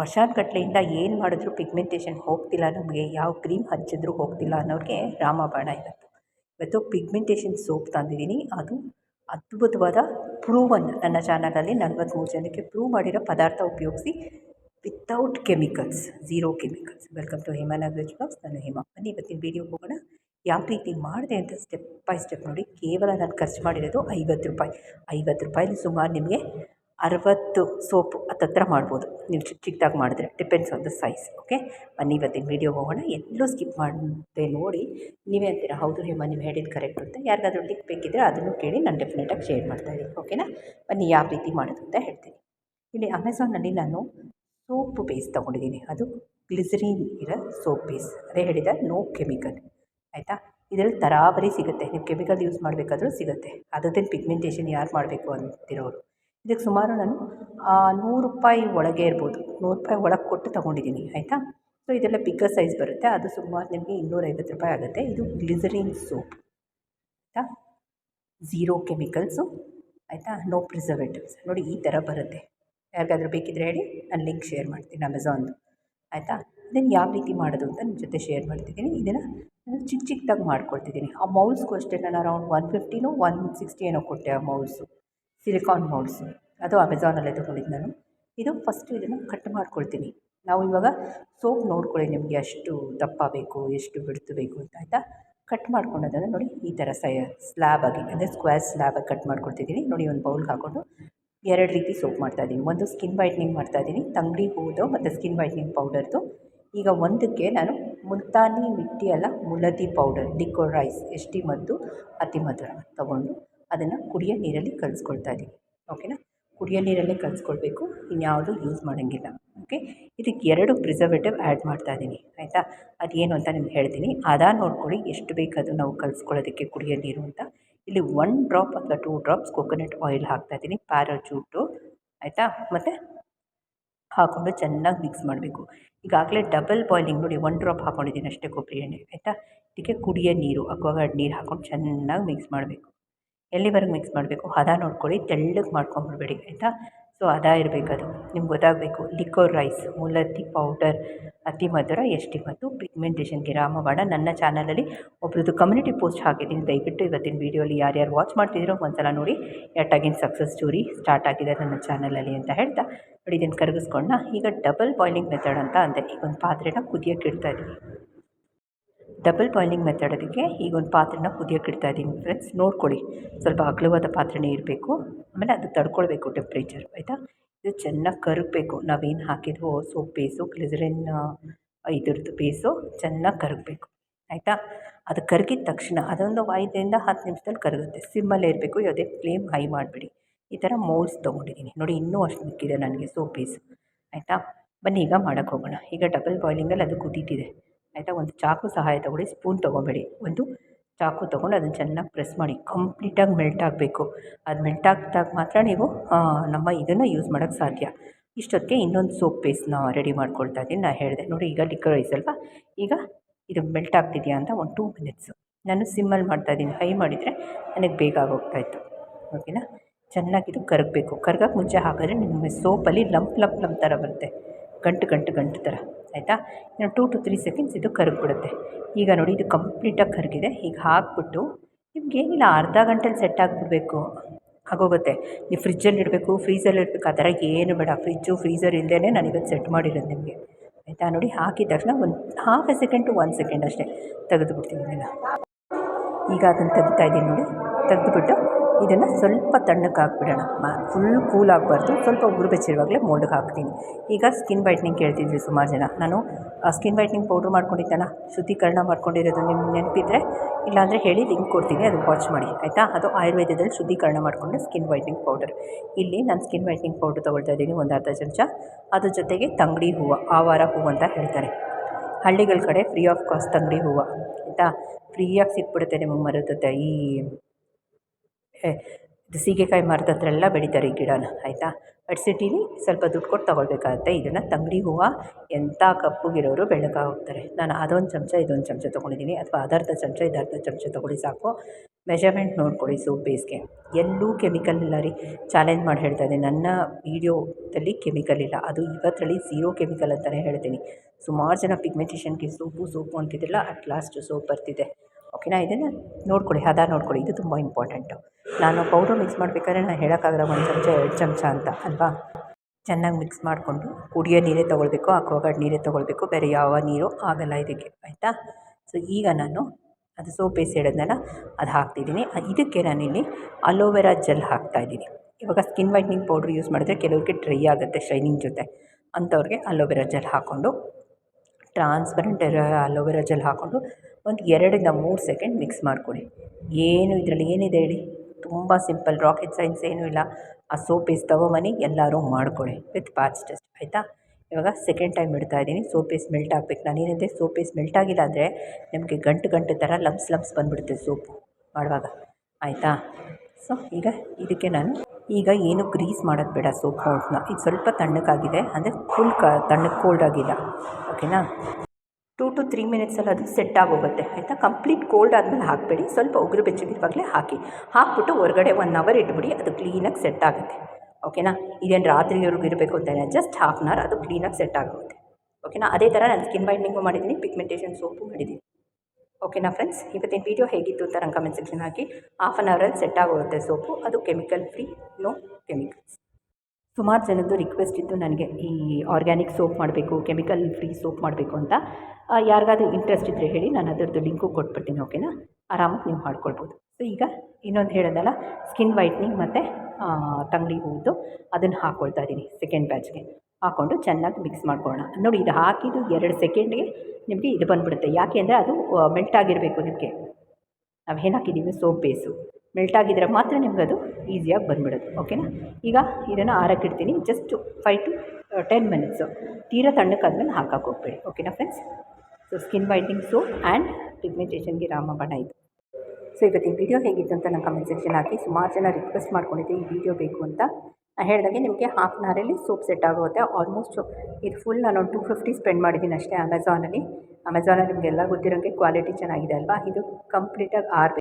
ವರ್ಷಾನುಗಟ್ಲೆಯಿಂದ ಏನು ಮಾಡಿದ್ರು ಪಿಗ್ಮೆಂಟೇಷನ್ ಹೋಗ್ತಿಲ್ಲ, ನಮಗೆ ಯಾವ ಕ್ರೀಮ್ ಹಚ್ಚಿದ್ರೂ ಹೋಗ್ತಿಲ್ಲ ಅನ್ನೋರಿಗೆ ರಾಮಬಾಣ ಇವತ್ತು ಇವತ್ತು ಪಿಗ್ಮೆಂಟೇಷನ್ ಸೋಪ್ ತಂದಿದ್ದೀನಿ. ಅದು ಅದ್ಭುತವಾದ ಪ್ರೂವನ್ ನನ್ನ ಚಾನಲಲ್ಲಿ ನಲ್ವತ್ತ್ಮೂರು ಜನಕ್ಕೆ ಪ್ರೂವ್ ಮಾಡಿರೋ ಪದಾರ್ಥ ಉಪಯೋಗಿಸಿ without chemicals zero chemicals welcome to Hema Nagaraj blogs ನಾನು ಹೇಮಾ. ಬನ್ನಿ, ಇವತ್ತಿನ ವೀಡಿಯೋ ಹೋಗೋಣ. ಯಾವ ರೀತಿ ಮಾಡಿದೆ ಅಂತ ಸ್ಟೆಪ್ ಬೈ ಸ್ಟೆಪ್ ನೋಡಿ. ಕೇವಲ ನಾನು ಖರ್ಚು ಮಾಡಿರೋದು ಐವತ್ತು ರೂಪಾಯಿ. ಐವತ್ತು ರೂಪಾಯಿಲಿ ಸುಮಾರು ನಿಮಗೆ ಅರವತ್ತು ಸೋಪು ಅದತ್ರ ಮಾಡ್ಬೋದು. ನೀವು ಚಿಕ್ಕ ಚಿಕ್ಕದಾಗಿ ಮಾಡಿದ್ರೆ depends on the size okay ಬನ್ನಿ, ಇವತ್ತಿನ ವೀಡಿಯೋ ಹೋಗೋಣ. ಎಲ್ಲೂ ಸ್ಕಿಪ್ ಮಾಡದೆ ನೋಡಿ, ನೀವೇ ಅಂತೀರ, ಹೌದು ಹೇಮ, ನೀವು ಹೇಳಿದ್ದು ಕರೆಕ್ಟ್ ಅಂತ? ಯಾರಿಗಾದ್ರೂ ಲಿಂಕ್ ಬೇಕಿದ್ರೆ ಅದನ್ನು ಕೇಳಿ ನಾನು ಡೆಫಿನೆಟಾಗಿ ಶೇರ್ ಮಾಡ್ತಾಯಿದ್ದೀನಿ ಓಕೆನಾ ಬನ್ನಿ, ಯಾವ ರೀತಿ ಮಾಡೋದು ಅಂತ ಹೇಳ್ತೀನಿ. ಇಲ್ಲಿ ಅಮೆಝಾನಲ್ಲಿ ನಾನು ಸೋಪ್ ಬೇಸ್ ತೊಗೊಂಡಿದ್ದೀನಿ. ಅದು ಗ್ಲಿಸರಿನ್ ಇರೋ ಸೋಪ್ ಬೇಸ್ ಅದೇ ಹೇಳಿದ ನೋ ಕೆಮಿಕಲ್ ಆಯಿತಾ? ಇದರಲ್ಲಿ ತರಾಬರಿ ಸಿಗುತ್ತೆ. ನೀವು ಕೆಮಿಕಲ್ ಯೂಸ್ ಮಾಡಬೇಕಾದ್ರೂ ಸಿಗುತ್ತೆ. ಅದರದ್ದೇನು ಪಿಗ್ಮೆಂಟೇಷನ್ ಯಾರು ಮಾಡಬೇಕು ಅಂತಿರೋರು. ಇದಕ್ಕೆ ಸುಮಾರು ನಾನು ನೂರು ರೂಪಾಯಿ ಒಳಗೆ ಇರ್ಬೋದು. ನೂರು ರೂಪಾಯಿ ಒಳಗೆ ಕೊಟ್ಟು ತೊಗೊಂಡಿದ್ದೀನಿ, ಆಯಿತಾ? ಸೊ ಇದೆಲ್ಲ ಬಿಗ್ಗರ್ ಸೈಜ್ ಬರುತ್ತೆ. ಅದು ಸುಮಾರು ನಿಮಗೆ ಇನ್ನೂರೈವತ್ತು ರೂಪಾಯಿ ಆಗುತ್ತೆ. ಇದು ಗ್ಲಿಸರಿನ್ ಸೋಪ್ ಆಯಿತಾ? ಝೀರೋ ಕೆಮಿಕಲ್ಸು ಆಯಿತಾ? ನೋ ಪ್ರಿಸರ್ವೇಟಿವ್ಸ್ ನೋಡಿ, ಈ ಥರ ಬರುತ್ತೆ. ಯಾರಿಗಾದ್ರೂ ಬೇಕಿದ್ರೆ ಹೇಳಿ, ನಾನು ಲಿಂಕ್ ಶೇರ್ ಮಾಡ್ತೀನಿ ಅಮೆಝಾನ್ದು ಆಯಿತಾ? ಇದನ್ನು ಯಾವ ರೀತಿ ಮಾಡೋದು ಅಂತ ನಿಮ್ಮ ಜೊತೆ ಶೇರ್ ಮಾಡ್ತಿದ್ದೀನಿ. ಇದನ್ನು ನಾನು ಚಿಕ್ಕ ಚಿಕ್ಕದಾಗಿ ಮಾಡ್ಕೊಳ್ತಿದ್ದೀನಿ ಆ ಮೌಲ್ಸ್ಗೂ ಅಷ್ಟೇ, ನಾನು ಅರೌಂಡ್ ಒನ್ ಫಿಫ್ಟಿನೋ ಒನ್ ಸಿಕ್ಸ್ಟಿ ಏನೋ ಕೊಟ್ಟೆ ಆ ಮೌಲ್ಸು ಸಿಲಿಕಾನ್ ಮೌಲ್ಡ್ಸು ಅದು ಅಮೆಝಾನಲ್ಲೇ ತೊಗೊಂಡಿದ್ದು ನಾನು. ಇದು ಫಸ್ಟು ಇದನ್ನು ಕಟ್ ಮಾಡ್ಕೊಳ್ತೀನಿ. ನಾವು ಇವಾಗ ಸೋಪ್ ನೋಡ್ಕೊಳ್ಳಿ ನಿಮಗೆ ಎಷ್ಟು ದಪ್ಪ ಬೇಕು, ಎಷ್ಟು ಬಿಡ್ತು ಬೇಕು ಅಂತ ಆಯಿತಾ? ಕಟ್ ಮಾಡ್ಕೊಂಡದನ್ನು ನೋಡಿ ಈ ಥರ ಸೈ ಸ್ಲ್ಯಾಬಾಗಿ ಅಂದರೆ ಸ್ಕ್ವೇರ್ ಸ್ಲ್ಯಾಬಾಗಿ ಕಟ್ ಮಾಡ್ಕೊಳ್ತಿದ್ದೀನಿ. ನೋಡಿ ಒಂದು ಬೌಲ್ಗೆ ಹಾಕ್ಕೊಂಡು ಎರಡು ರೀತಿ ಸೋಪ್ ಮಾಡ್ತಾಯಿದ್ದೀನಿ ಒಂದು ಸ್ಕಿನ್ ವೈಟ್ನಿಂಗ್ ಮಾಡ್ತಾಯಿದ್ದೀನಿ ತಂಗಡಿ ಹೂದು ಮತ್ತು ಸ್ಕಿನ್ ವೈಟ್ನಿಂಗ್ ಪೌಡರ್ದು ಈಗ ಒಂದಕ್ಕೆ ನಾನು ಮುಲ್ತಾನಿ ಮಿಟ್ಟಿ ಅಲ್ಲ ಮುಲತಿ ಪೌಡರ್ ಲಿಕ್ವಿಡ್ ರೈಸ್ ಎಷ್ಟಿ ಮದ್ದು ಅತಿ ಮಧುರ ತೊಗೊಂಡು ಅದನ್ನು ಕುಡಿಯೋ ನೀರಲ್ಲಿ ಕಲಿಸ್ಕೊಳ್ತಾ ಇದ್ದೀವಿ ಓಕೆನಾ ಕುಡಿಯೋ ನೀರಲ್ಲೇ ಕಲಿಸ್ಕೊಳ್ಬೇಕು, ಇನ್ಯಾವುದು ಯೂಸ್ ಮಾಡೋಂಗಿಲ್ಲ. ಓಕೆ ಇದಕ್ಕೆ ಎರಡು ಪ್ರಿಸರ್ವೇಟಿವ್ ಆ್ಯಡ್ ಮಾಡ್ತಾ ಇದ್ದೀನಿ. ಆಯಿತಾ? ಅದೇನು ಅಂತ ನಿಮ್ಗೆ ಹೇಳ್ತೀನಿ. ಅದಾ ನೋಡ್ಕೊಳ್ಳಿ, ಎಷ್ಟು ಬೇಕಾದರೂ ನಾವು ಕಲಿಸ್ಕೊಳ್ಳೋದಕ್ಕೆ ಕುಡಿಯೋ ನೀರು ಅಂತ. ಇಲ್ಲಿ ಒನ್ ಡ್ರಾಪ್ ಅಥವಾ ಟೂ ಡ್ರಾಪ್ಸ್ ಕೊಕೊನಟ್ ಆಯಿಲ್ ಹಾಕ್ತಾ ಇದ್ದೀನಿ. ಪ್ಯಾರಾಚೂಟು ಆಯಿತಾ? ಮತ್ತು ಹಾಕೊಂಡು ಚೆನ್ನಾಗಿ ಮಿಕ್ಸ್ ಮಾಡಬೇಕು. ಈಗಾಗಲೇ ಡಬಲ್ ಬಾಯ್ಲಿಂಗ್ ನೋಡಿ ಒನ್ ಡ್ರಾಪ್ ಹಾಕ್ಕೊಂಡಿದ್ದೀನಿ ಅಷ್ಟೇ ಕೊಬ್ಬರಿ ಎಣ್ಣೆ. ಆಯಿತಾ? ಇದಕ್ಕೆ ಕುಡಿಯೋ ನೀರು ಅಕ್ವಾಗಾರ್ಡ್ ನೀರು ಹಾಕ್ಕೊಂಡು ಚೆನ್ನಾಗಿ ಮಿಕ್ಸ್ ಮಾಡಬೇಕು. ಎಲ್ಲಿವರೆಗೆ ಮಿಕ್ಸ್ ಮಾಡಬೇಕು? ಹದ ನೋಡ್ಕೊಳ್ಳಿ, ತೆಳ್ಳಗೆ ಮಾಡ್ಕೊಂಬಿಡ್ಬೇಡಿ ಆಯಿತಾ? ಸೊ ಹದ ಅದು. ನಿಮ್ಗೆ ಗೊತ್ತಾಗಬೇಕು ಲಿಕೋ ರೈಸ್ ಮುಲತ್ತಿ ಪೌಡರ್ ಅತಿ ಮಧುರ, ಎಷ್ಟಿ ಮತ್ತು ಪಿಗ್ಮೆಂಟೇಷನ್ಗೆ ರಾಮಬಾಣ. ನನ್ನ ಚಾನಲಲ್ಲಿ ಒಬ್ರದ್ದು ಕಮ್ಯುನಿಟಿ ಪೋಸ್ಟ್ ಹಾಕಿದ್ದೀನಿ ದಯವಿಟ್ಟು ಇವತ್ತಿನ ವೀಡಿಯೋಲಿ ಯಾರ್ಯಾರು ವಾಚ್ ಮಾಡ್ತಿದ್ದೀರೋ ಒಂದ್ಸಲ ನೋಡಿ. ಎಟ್ಟಾಗಿನ ಸಕ್ಸಸ್ ಸ್ಟೋರಿ ಸ್ಟಾರ್ಟ್ ಆಗಿದೆ ನನ್ನ ಚಾನಲಲ್ಲಿ ಅಂತ ಹೇಳ್ತಾ. ನೋಡಿ ಇದನ್ನು ಕರಗಿಸ್ಕೊಂಡ ಈಗ ಡಬಲ್ ಬಾಯ್ಲಿಂಗ್ ಮೆಥಡ್ ಅಂತ ಅಂದೆ. ಈಗ ಒಂದು ಪಾತ್ರೆನ ಕುದಿಯೋಕ್ಕೆ ಇಡ್ತಾ ಇದ್ದೀನಿ ಡಬಲ್ ಬಾಯ್ಲಿಂಗ್ ಮೆಥಡ್ ಅದಕ್ಕೆ ಈಗ ಒಂದು ಪಾತ್ರೆನ ಕುದಿಯೋಕೆ ಇಡ್ತಾ ಇದ್ದೀನಿ ಫ್ರೆಂಡ್ಸ್. ನೋಡ್ಕೊಳ್ಳಿ. ಸ್ವಲ್ಪ ಅಗಲವಾದ ಪಾತ್ರೆನೇ ಇರಬೇಕು. ಆಮೇಲೆ ಅದು ತಡ್ಕೊಳ್ಬೇಕು ಟೆಂಪ್ರೇಚರ್, ಆಯಿತಾ? ಇದು ಚೆನ್ನಾಗಿ ಕರಗಬೇಕು. ನಾವೇನು ಹಾಕಿದ್ವೋ ಸೋಪ್ ಬೇಸು, ಗ್ಲಿಸರಿನ್ ಇದ್ರದ್ದು ಬೇಸು ಚೆನ್ನಾಗಿ ಕರಗಬೇಕು, ಆಯಿತಾ? ಅದು ಕರಗಿದ ತಕ್ಷಣ, ಅದೊಂದು ಐದರಿಂದ ಹತ್ತು ನಿಮಿಷದಲ್ಲಿ ಕರಗುತ್ತೆ. ಸಿಮ್ಮಲ್ಲೇ ಇರಬೇಕು, ಯಾವುದೇ ಫ್ಲೇಮ್ ಹೈ ಮಾಡಬೇಡಿ. ಈ ಥರ ಮೋಲ್ಸ್ ತೊಗೊಂಡಿದ್ದೀನಿ. ನೋಡಿ, ಇನ್ನೂ ಅಷ್ಟು ಮಿಕ್ಕಿದೆ ನನಗೆ ಸೋಪ್ ಬೇಸು, ಆಯಿತಾ? ಬನ್ನಿ, ಈಗ ಮಾಡೋಕ್ಕೆ ಹೋಗೋಣ. ಈಗ ಡಬಲ್ ಬಾಯ್ಲಿಂಗಲ್ಲಿ ಅದು ಕುದೀತಿದೆ. ಆಯಿತಾ, ಒಂದು ಚಾಕು ಸಹಾಯ ತೊಗೊಳ್ಳಿ ಸ್ಪೂನ್ ತೊಗೊಬೇಡಿ. ಒಂದು ಚಾಕು ತೊಗೊಂಡು ಅದನ್ನು ಚೆನ್ನಾಗಿ ಪ್ರೆಸ್ ಮಾಡಿ. ಕಂಪ್ಲೀಟಾಗಿ ಮೆಲ್ಟ್ ಆಗಬೇಕು. ಅದು ಮೆಲ್ಟ್ ಆಗಿದಾಗ ಮಾತ್ರ ನೀವು ನಮ್ಮ ಇದನ್ನು ಯೂಸ್ ಮಾಡೋಕ್ಕೆ ಸಾಧ್ಯ. ಇಷ್ಟೊತ್ತಿಗೆ ಇನ್ನೊಂದು ಸೋಪ್ ಪೇಸ್ಟ್ನ ರೆಡಿ ಮಾಡ್ಕೊಳ್ತಾ ಇದ್ದೀನಿ. ನಾನು ಹೇಳಿದೆ, ನೋಡಿ ಈಗ ಲಿಕ್ವರ್ ರೈಸ್ ಅಲ್ವಾ? ಈಗ ಇದು ಮೆಲ್ಟ್ ಆಗ್ತಿದೆಯಾ ಅಂತ ಒಂದು ಟೂ ಮಿನಿಟ್ಸು ನಾನು ಸಿಮ್ಮಲ್ಲಿ ಮಾಡ್ತಾಯಿದ್ದೀನಿ ಹೈ ಮಾಡಿದರೆ ನನಗೆ ಬೇಗ ಆಗೋಗ್ತಾಯಿತ್ತು ಓಕೆನಾ? ಚೆನ್ನಾಗಿದು ಕರಗಬೇಕು. ಕರ್ಗಕ್ಕೆ ಮುಂಚೆ ಹಾಕಿದ್ರೆ ನಿಮಗೆ ಸೋಪಲ್ಲಿ ಲಂಪ್ ಲಂಪ್ ಲಂಪ್ ಥರ ಬರುತ್ತೆ. ಗಂಟು ಗಂಟು ಗಂಟು ಥರ, ಆಯಿತಾ? ಇನ್ನು ಟೂ ಟು ತ್ರೀ ಸೆಕೆಂಡ್ಸ್ ಇದು ಕರಗಿಬಿಡುತ್ತೆ ಈಗ ನೋಡಿ ಇದು ಕಂಪ್ಲೀಟಾಗಿ ಕರಗಿದೆ ಈಗ ಹಾಕ್ಬಿಟ್ಟು ನಿಮ್ಗೇನಿಲ್ಲ ಅರ್ಧ ಗಂಟೆಲಿ ಸೆಟ್ ಆಗಿಬಿಡ್ಬೇಕು. ಆಗೋಗುತ್ತೆ. ನೀವು ಫ್ರಿಜ್ಜಲ್ಲಿ ಇಡಬೇಕು ಫ್ರೀಸಲ್ಲಿ ಇಡಬೇಕು, ಆ ಥರ ಏನು ಬೇಡ. ಫ್ರಿಜ್ಜು ಫ್ರೀಸರ್ ಇಲ್ಲದೇ ನಾನು ಇವತ್ತು ಸೆಟ್ ಮಾಡಿರೋದು ನಿಮಗೆ. ಆಯಿತಾ? ನೋಡಿ ಹಾಕಿದ ತಕ್ಷಣ ಒಂದು half a second to one second ಅಷ್ಟೇ ತೆಗೆದುಬಿಡ್ತೀನಿ ಈಗ ಅದನ್ನು ತೆಗಿತಾ ಇದ್ದೀನಿ ನೋಡಿ. ತೆಗೆದುಬಿಟ್ಟು ಇದನ್ನು ಸ್ವಲ್ಪ ತಣ್ಣಗೆ ಹಾಕ್ಬಿಡೋಣ. ಮಾ ಫುಲ್ ಕೂಲ್ ಆಗಬಾರ್ದು. ಸ್ವಲ್ಪ ಉಗುರು ಬೆಚ್ಚಿರುವಾಗಲೇ ಮೋಲ್ಡ್ಗೆ ಹಾಕ್ತೀನಿ. ಈಗ ಸ್ಕಿನ್ ವೈಟ್ನಿಂಗ್ ಕೇಳ್ತಿದ್ವಿ ಸುಮಾರು ಜನ. ನಾನು ಸ್ಕಿನ್ ವೈಟ್ನಿಂಗ್ ಪೌಡ್ರ್ ಮಾಡ್ಕೊಂಡಿದ್ದೆನಾ? ಶುದ್ಧೀಕರಣ ಮಾಡ್ಕೊಂಡಿರೋದು ನಿಮ್ಮ ನೆನಪಿದ್ರೆ? ಇಲ್ಲಾಂದರೆ ಹೇಳಿ ಲಿಂಕ್ ಕೊಡ್ತೀನಿ ಅದು ವಾಚ್ ಮಾಡಿ. ಆಯಿತಾ? ಅದು ಆಯುರ್ವೇದದಲ್ಲಿ ಶುದ್ಧೀಕರಣ ಮಾಡಿಕೊಂಡು ಸ್ಕಿನ್ ವೈಟ್ನಿಂಗ್ ಪೌಡರ್ ಇಲ್ಲಿ ನಾನು ಸ್ಕಿನ್ ವೈಟ್ನಿಂಗ್ ಪೌಡ್ರ್ ತೊಗೊಳ್ತಾ ಇದ್ದೀನಿ, ಒಂದು ಅರ್ಧ ಚಮಚ. ಅದ್ರ ಜೊತೆಗೆ ತಂಗಡಿ ಹೂವು, ಆವಾರ ಹೂವು ಅಂತ ಹೇಳ್ತಾರೆ. ಹಳ್ಳಿಗಳ ಕಡೆ ಫ್ರೀ ಆಫ್ ಕಾಸ್ಟ್ ತಂಗಡಿ ಹೂವು. ಆಯಿತಾ? ಫ್ರೀಯಾಗಿ ಸಿಕ್ಬಿಡುತ್ತೆ ನಿಮ್ಮ ಮರದ ಈ ಇದು ಸೀಗೆಕಾಯಿ ಮರದ ಹತ್ರ ಎಲ್ಲ ಬೆಳೀತಾರೆ ಈ ಗಿಡನ, ಆಯಿತಾ? ಬಟ್ ಸ್ವಲ್ಪ ದುಡ್ಡು ಕೊಟ್ಟು ತೊಗೊಳ್ಬೇಕಾಗತ್ತೆ. ಇದನ್ನು ತಂಗಡಿ ಹೂವು, ಎಂಥ ಕಪ್ಪುಗಿರೋರು ಬೆಳ್ಳಗೆ ಹೋಗ್ತಾರೆ. ನಾನು ಅದೊಂದು ಚಮಚ, ಇದೊಂದು ಚಮಚ ತೊಗೊಂಡಿದ್ದೀನಿ ಅಥವಾ ಅದರ್ಧ ಚಮಚ ಇದರ್ಧ ಚಮಚ ತೊಗೊಳ್ಳಿ ಸಾಕು. ಮೆಷರ್ಮೆಂಟ್ ನೋಡ್ಕೊಳ್ಳಿ ಸೋಪ್ ಬೇಸ್ಗೆ. ಎಲ್ಲೂ ಕೆಮಿಕಲ್ ಇಲ್ಲ ರೀ. ಚಾಲೆಂಜ್ ಮಾಡಿ ಹೇಳ್ತಾ ಇದ್ದೀನಿ. ನನ್ನ ವೀಡಿಯೋದಲ್ಲಿ ಕೆಮಿಕಲ್ ಇಲ್ಲ. ಅದು ಇವತ್ತರಲ್ಲಿ ಝೀರೋ ಕೆಮಿಕಲ್ ಅಂತಲೇ ಹೇಳ್ತೀನಿ. ಸುಮಾರು ಜನ ಪಿಗ್ಮೆಂಟೇಷನ್ಗೆ ಸೋಪು ಸೋಪು ಅಂತಿದ್ರಲ್ಲ ಅಟ್ ಲಾಸ್ಟ್ ಸೋಪ್ ಬರ್ತಿದೆ. ಓಕೆನಾ ಇದನ್ನು ನೋಡ್ಕೊಳ್ಳಿ ಹದ ನೋಡ್ಕೊಳ್ಳಿ ಇದು ತುಂಬ ಇಂಪಾರ್ಟೆಂಟು ನಾನು ಪೌಡ್ರು ಮಿಕ್ಸ್ ಮಾಡಬೇಕಾದ್ರೆ ನಾನು ಹೇಳೋಕ್ಕಾಗಲ್ಲ, ಒಂದು ಚಮಚ, ಎರಡು ಚಮಚ ಅಂತ, ಅಲ್ವಾ? ಚೆನ್ನಾಗಿ ಮಿಕ್ಸ್ ಮಾಡಿಕೊಂಡು ಕುಡಿಯೋ ನೀರೇ ತೊಗೊಳ್ಬೇಕು, ಅಕ್ವಾಗಾರ್ಡ್ ನೀರೇ ತೊಗೊಳ್ಬೇಕು, ಬೇರೆ ಯಾವ ನೀರು ಆಗಲ್ಲ ಇದಕ್ಕೆ, ಆಯಿತಾ? ಸೊ ಈಗ ನಾನು ಅದು ಸೋಪ್ ಬೇಸ್ ಹೇಳಿದ್ನಲ್ಲ, ಅದು ಹಾಕ್ತಿದ್ದೀನಿ. ಇದಕ್ಕೆ ನಾನಿಲ್ಲಿ ಅಲೋವೆರಾ ಜೆಲ್ ಹಾಕ್ತಾಯಿದ್ದೀನಿ ಇವಾಗ ಸ್ಕಿನ್ ವೈಟ್ನಿಂಗ್ ಪೌಡ್ರ್ ಯೂಸ್ ಮಾಡಿದ್ರೆ ಕೆಲವ್ರಿಗೆ ಡ್ರೈ ಆಗುತ್ತೆ, ಶೈನಿಂಗ್ ಜೊತೆ. ಅಂಥವ್ರಿಗೆ ಅಲೋವೆರಾ ಜೆಲ್ ಹಾಕ್ಕೊಂಡು, ಟ್ರಾನ್ಸ್ಪರೆಂಟ್ ಅಲೋವೆರಾ ಜೆಲ್ ಹಾಕ್ಕೊಂಡು, ಒಂದು ಎರಡರಿಂದ ಮೂರು ಸೆಕೆಂಡ್ ಮಿಕ್ಸ್ ಮಾಡಿಕೊಡಿ. ಏನು ಇದರಲ್ಲಿ ಏನಿದೆ ಹೇಳಿ? ತುಂಬ ಸಿಂಪಲ್, ರಾಕೆಟ್ ಸೈನ್ಸ್ ಏನೂ ಇಲ್ಲ. ಆ ಸೋಪ್ ಪೇಸ್ ತೊಗೊಂಬನ್ನಿ ಎಲ್ಲರೂ ಮಾಡ್ಕೊಳ್ಳಿ ವಿತ್ ಪ್ಯಾಚ್ ಟೆಸ್ಟ್, ಆಯಿತಾ? ಇವಾಗ ಸೆಕೆಂಡ್ ಟೈಮ್ ಇಡ್ತಾ ಇದ್ದೀನಿ. ಸೋಪ್ ಪೇಸ್ ಮೆಲ್ಟ್ ಆಗಬೇಕು. ನಾನೇನಿದೆ ಸೋಪ್ ಪೇಸ್ ಮೆಲ್ಟ್ ಆಗಿಲ್ಲ ಅಂದರೆ ನಿಮಗೆ ಗಂಟು ಗಂಟು ಥರ ಲಮ್ಸ್ ಲಮ್ಸ್ ಬಂದುಬಿಡುತ್ತೆ ಸೋಪು ಮಾಡುವಾಗ. ಆಯಿತಾ? ಸೊ ಈಗ ಇದಕ್ಕೆ ನಾನು, ಈಗ ಏನು ಗ್ರೀಸ್ ಮಾಡೋದು ಬೇಡ ಸೋಪ್ ಮೌತ್ನ ಇದು ಸ್ವಲ್ಪ ತಣ್ಣಗಾಗಿದೆ. ಅಂದರೆ ಫುಲ್ ಕ, ತಣ್ಣಗೆ ಕೋಲ್ಡ್ ಆಗಿಲ್ಲ. ಓಕೆನಾ ಟೂ ಟು ತ್ರೀ ಮಿನಿಟ್ಸಲ್ಲಿ ಅದು ಸೆಟ್ ಆಗೋಗುತ್ತೆ, ಆಯಿತಾ? ಕಂಪ್ಲೀಟ್ ಕೋಲ್ಡ್ ಆದಮೇಲೆ ಹಾಕಬೇಡಿ. ಸ್ವಲ್ಪ ಉಗುರು ಬೆಚ್ಚಗಿರುವಾಗಲೇ ಹಾಕಿ. ಹಾಕ್ಬಿಟ್ಟು ಹೊರಗಡೆ ಒನ್ ಅವರ್ ಇಟ್ಬಿಡಿ, ಅದು ಕ್ಲೀನಾಗಿ ಸೆಟ್ ಆಗುತ್ತೆ. ಓಕೆನಾ ಇದೇನು ರಾತ್ರಿವರೆಗೂ ಇರಬೇಕು ಅಂತ ಜಸ್ಟ್ ಹಾಫ್ ಆನ್ ಅವರ್ ಅದು ಕ್ಲೀನಾಗಿ ಸೆಟ್ ಆಗುತ್ತೆ ಓಕೆನಾ ಅದೇ ಥರ ನಾನು ಸ್ಕಿನ್ ಬೈಂಡಿಂಗು ಮಾಡಿದ್ದೀನಿ ಪಿಗ್ಮೆಂಟೇಷನ್ ಸೋಪು ಮಾಡಿದ್ದೀನಿ. ಓಕೆನಾ ಫ್ರೆಂಡ್ಸ್ ಇವತ್ತಿನ ವೀಡಿಯೋ ಹೇಗಿತ್ತು ಅಂತ ನಂಗೆ ಕಮೆಂಟ್ ಸೆಕ್ಷನ್ ಹಾಕಿ. ಹಾಫ್ ಆನ್ ಅವರಲ್ಲಿ ಸೆಟ್ ಆಗೋಗುತ್ತೆ ಸೋಪು ಅದು ಕೆಮಿಕಲ್ ಫ್ರೀ ನೋ ಕೆಮಿಕಲ್ಸ್ ಸುಮಾರು ಜನದ್ದು ರಿಕ್ವೆಸ್ಟ್ ಇತ್ತು ನನಗೆ, ಈ ಆರ್ಗ್ಯಾನಿಕ್ ಸೋಪ್ ಮಾಡಬೇಕು ಕೆಮಿಕಲ್ ಫ್ರೀ ಸೋಪ್ ಮಾಡಬೇಕು ಅಂತ. ಯಾರಿಗಾದ್ರೂ ಇಂಟ್ರೆಸ್ಟ್ ಇದ್ದರೆ ಹೇಳಿ ನಾನು ಅದರದ್ದು ಲಿಂಕು ಕೊಟ್ಬಿಡ್ತೀನಿ ಓಕೆನಾ ಆರಾಮಾಗಿ ನೀವು ಮಾಡ್ಕೊಳ್ಬೋದು. ಸೊ ಈಗ ಇನ್ನೊಂದು ಹೇಳೋದಲ್ಲ ಸ್ಕಿನ್ ವೈಟ್ನಿಂಗ್ ಮತ್ತು ತಂಗಡಿ ಹೂದು ಅದನ್ನು ಹಾಕ್ಕೊಳ್ತಾ ಇದ್ದೀನಿ ಸೆಕೆಂಡ್ ಬ್ಯಾಚ್ಗೆ ಹಾಕ್ಕೊಂಡು ಚೆನ್ನಾಗಿ ಮಿಕ್ಸ್ ಮಾಡ್ಕೊಳ್ಳೋಣ. ನೋಡಿ, ಇದು ಹಾಕಿದ್ದು ಎರಡು ಸೆಕೆಂಡ್ಗೆ ನಿಮಗೆ ಇದು ಬಂದುಬಿಡುತ್ತೆ. ಯಾಕೆ ಅಂದರೆ ಅದು ಮೆಲ್ಟ್ ಆಗಿರಬೇಕು ನಿಮಗೆ. ನಾವು ಏನು ಹಾಕಿದ್ದೀವಿ ಸೋಪ್ ಬೇಸು ಮೆಲ್ಟ್ ಆಗಿದ್ರೆ ಮಾತ್ರ ನಿಮ್ಗೆ ಅದು ಈಸಿಯಾಗಿ ಬಂದ್ಬಿಡೋದು ಓಕೆನಾ ಈಗ ಇದನ್ನು ಆರಕ್ಕಿಡ್ತೀನಿ just five to ten minutes ತೀರಾ ತಣ್ಣಕ್ಕಾದ್ಮೇಲೆ ಹಾಕಕ್ಕೆ ಹೋಗ್ಬೇಡಿ ಓಕೆನಾ friends so skin whitening soap and ಪಿಗ್ಮೆಂಟೇಷನ್ಗೆ ರಾಮಬಣ ಇದು. ಸೊ ಇವತ್ತಿನ ವೀಡಿಯೋ ಹೇಗಿತ್ತು ಅಂತ ನಾನು ಕಮೆಂಟ್ ಸೆಕ್ಷನ್ ಹಾಕಿ, ಸುಮಾರು ಜನ ರಿಕ್ವೆಸ್ಟ್ ಮಾಡ್ಕೊಂಡಿದ್ದೆ ಈ ವಿಡಿಯೋ ಬೇಕು ಅಂತ. ಹೇಳಿದಾಗೆ ನಿಮಗೆ ಹಾಫ್ ಆನ್ ಅವರಲ್ಲಿ ಸೋಪ್ ಸೆಟ್ ಆಗುತ್ತೆ ಆಲ್ಮೋಸ್ಟ್ ಇದು ಫುಲ್ ನಾನು ಟು ಫಿಫ್ಟಿ ಸ್ಪೆಂಡ್ ಮಾಡಿದ್ದೀನಿ ಅಷ್ಟೇ ಅಮೆಝಾನಲ್ಲಿ ಅಮೆಝಾನಲ್ಲಿ ನಿಮಗೆಲ್ಲ ಗೊತ್ತಿರೋಂಗೆ ಕ್ವಾಲಿಟಿ ಚೆನ್ನಾಗಿದೆ ಅಲ್ವಾ? ಇದು ಕಂಪ್ಲೀಟಾಗಿ ಆರಬೇಕು